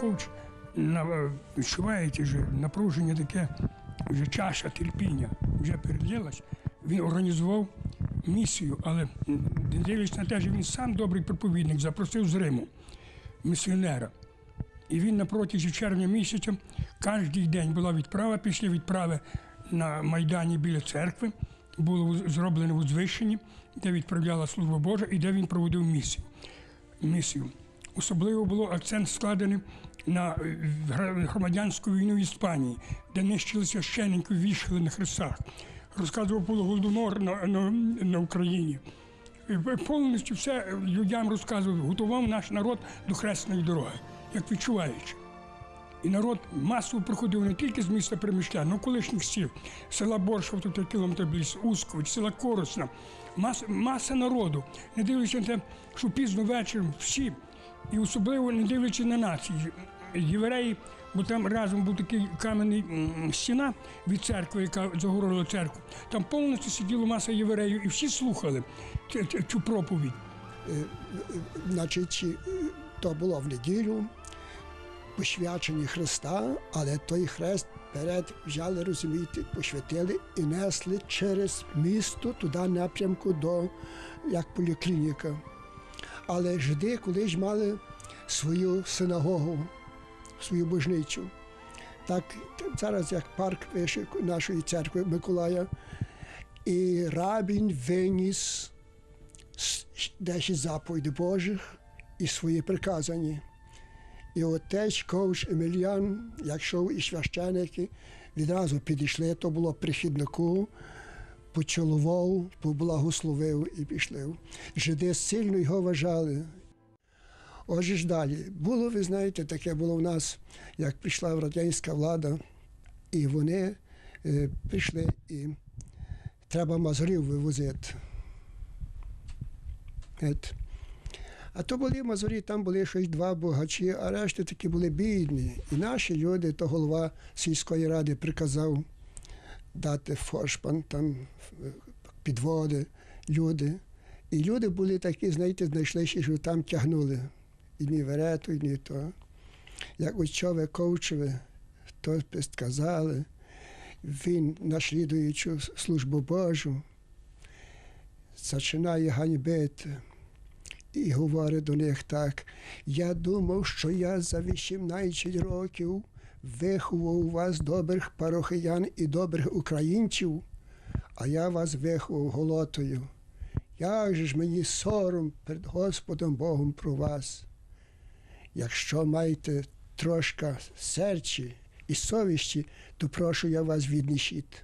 коуч відчуваєте вже напруження таке, вже чаша терпіння вже перелилась. Він організував місію, але дивлячись на те, що він сам добрий проповідник, запросив з Риму місіонера. І він на протязі червня місяця кожен день була відправа. Після відправи на Майдані біля церкви було зроблено узвищення, де відправляла служба Божа і де він проводив місію. місію. Особливо було акцент складений на е, громадянську війну в Іспанії, де нищили священників, вішали на хрестах. Розказував про голодомор на, на, на Україні. Повністю все людям розказував, готував наш народ до хресної дороги, як відчуваючи. І народ масово приходив не тільки з міста Приміща, але колишніх сіл, села Боршов, тут кілометр близько, Ускович, села Коросна. Маса, маса народу, не дивлячись на те, що пізно вечором всі, і особливо не дивлячись на нації. Євреї, бо там разом був такий кам'яний стіна від церкви, яка загородила церкву. Там повністю сиділа маса євреїв, і всі слухали цю, цю- цю проповідь. Значить, е, то було в неділю, посвячення Христа, але той хрест перед взяли, розумієте, посвятили і несли через місто туди напрямку до як поліклініка. Але жиди колись мали свою синагогу, свою божницю. Так зараз як парк нашої церкви Миколая. І рабін виніс 10 заповідей Божих і свої приказані. І отець Ковш Емельян, якщо і священики відразу підійшли, то було прихіднику, поцілував, поблагословив і пішли. Жиди сильно його вважали. Отже ж далі. Було, ви знаєте, таке було в нас, як прийшла радянська влада, і вони е, прийшли і треба мазурів вивозити. От. А то були мазурі, там були щось два богачі, а решта такі були бідні. І наші люди, то голова сільської ради приказав дати форшпан, там підводи, люди. І люди були такі, знаєте, знайшли, що там тягнули. І ні верету, і ні то. Як учове ковчеве, то сказали, він, наслідуючи службу Божу, починає ганьбити і говорить до них так. Я думав, що я за 18 років виховав у вас добрих парохиян і добрих українців, а я вас виховав голотою. Як же ж мені сором перед Господом Богом про вас? Якщо маєте трошки серці і совісті, то прошу я вас віднішіть.